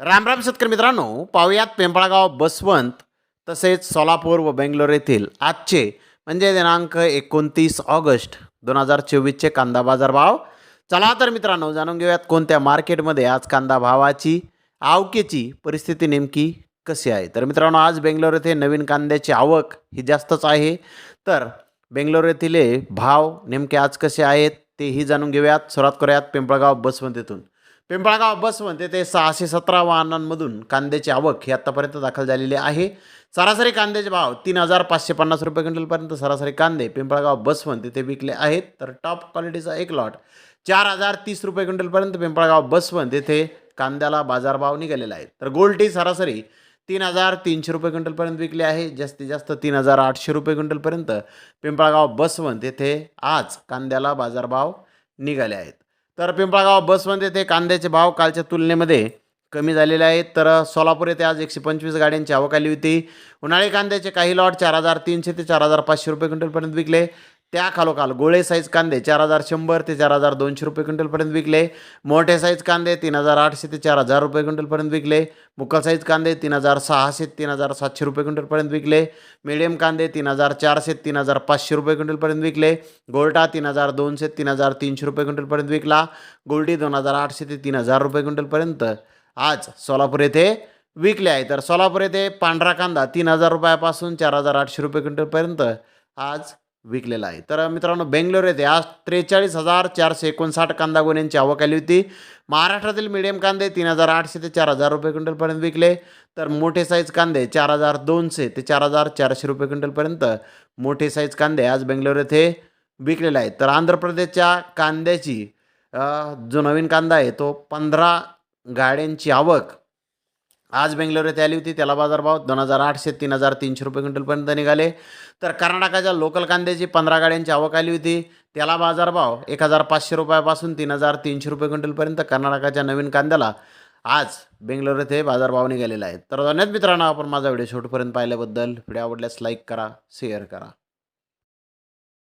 राम राम शेतकरी मित्रांनो पाहुयात पिंपळगाव बसवंत तसेच सोलापूर व बेंगलोर येथील आजचे म्हणजे दिनांक एकोणतीस ऑगस्ट दोन हजार चोवीसचे कांदा बाजार भाव. चला तर मित्रांनो जाणून घेऊयात कोणत्या मार्केटमध्ये आज कांदा भावाची आवकेची परिस्थिती नेमकी कशी आहे. तर मित्रांनो आज बेंगलोर येथे नवीन कांद्याची आवक ही जास्तच आहे. तर बेंगलोर येथील भाव नेमके आज कसे आहेत तेही जाणून घेऊयात. सुरुवात करूयात पिंपळगाव बसवंत येथून. पिंपळगाव बसवंत येथे सहाशे सतरा वाहनांमधून कांद्याची आवक ही आत्तापर्यंत दाखल झालेली आहे. सरासरी कांद्याचे भाव तीन हजार पाचशे पन्नास रुपये क्विंटलपर्यंत सरासरी कांदे पिंपळगाव बसवंत येथे विकले आहेत. तर टॉप क्वालिटीचा एक लॉट चार हजार तीस रुपये क्विंटलपर्यंत पिंपळगाव बसवंत येथे कांद्याला बाजारभाव निघालेला आहे. तर गोल्टी सरासरी तीन हजार तीनशे रुपये क्विंटलपर्यंत विकले आहे. जास्तीत जास्त तीन हजार आठशे रुपये क्विंटलपर्यंत पिंपळगाव बसवंत येथे आज कांद्याला बाजारभाव निघाले आहेत. तर पिंपळगाव बसमध्ये ते कांद्याचे भाव कालच्या तुलनेमध्ये कमी झालेले आहेत. तर सोलापूर येथे आज एकशे पंचवीस गाड्यांची आवक आली होती. उन्हाळी कांद्याचे काही लॉट चार हजार तीनशे ते चार हजार पाचशे रुपये क्विंटलपर्यंत विकले. त्या खालोखाल गोळे साईज कांदे चार हजार शंभर ते चार हजार दोनशे रुपये क्विंटलपर्यंत विकले. मोठे साईज कांदे तीन हजार आठशे ते चार हजार रुपये क्विंटलपर्यंत विकले. मुक्कल साईज कांदे तीन हजार सहाशे तीन हजार सातशे रुपये क्विंटलपर्यंत विकले. मिडियम कांदे तीन हजार चारशे तीन हजार पाचशे रुपये क्विंटलपर्यंत विकले. गोल्टा तीन हजार दोनशे तीन हजार तीनशे रुपये क्विंटलपर्यंत विकला. गोल्टी दोन हजार आठशे ते तीन हजार रुपये क्विंटलपर्यंत आज सोलापूर येथे विकले आहे. तर सोलापूर येथे पांढरा कांदा तीन हजार रुपयापासून चार हजार आठशे रुपये क्विंटलपर्यंत आज विकलेला आहे. तर मित्रांनो बेंगलोर येथे आज त्रेचाळीस हजार चारशे एकोणसाठ कांदा गोण्यांची आवक आली होती. महाराष्ट्रातील मीडियम कांदे तीन हजार आठशे ते चार हजार रुपये क्विंटलपर्यंत विकले. तर मोठे साईज कांदे चार हजार दोनशे ते चार हजार चारशे रुपये क्विंटलपर्यंत मोठे साईज कांदे आज बेंगलोर येथे विकलेले आहेत. तर आंध्र प्रदेशच्या कांद्याची जो नवीन कांदा आहे तो पंधरा गाड्यांची आवक आज बेंगलोर येथे आली होती. त्याला बाजारभाव दोन हजार आठशे तीन हजार तीनशे रुपये क्विंटलपर्यंत निघाले. तर कर्नाटकाच्या लोकल कांद्याची पंधरा गाड्यांची आवक आली होती. त्याला बाजारभाव एक हजार पाचशे रुपयापासून तीन हजार तीनशे रुपये क्विंटलपर्यंत कर्नाटकाच्या नवीन कांद्याला आज बेंगलोर येथे बाजारभाव निघालेला आहे. तर धन्यवाद मित्रांनो आपण माझा व्हिडिओ शेवटपर्यंत पाहिल्याबद्दल. व्हिडिओ आवडल्यास लाईक करा शेअर करा.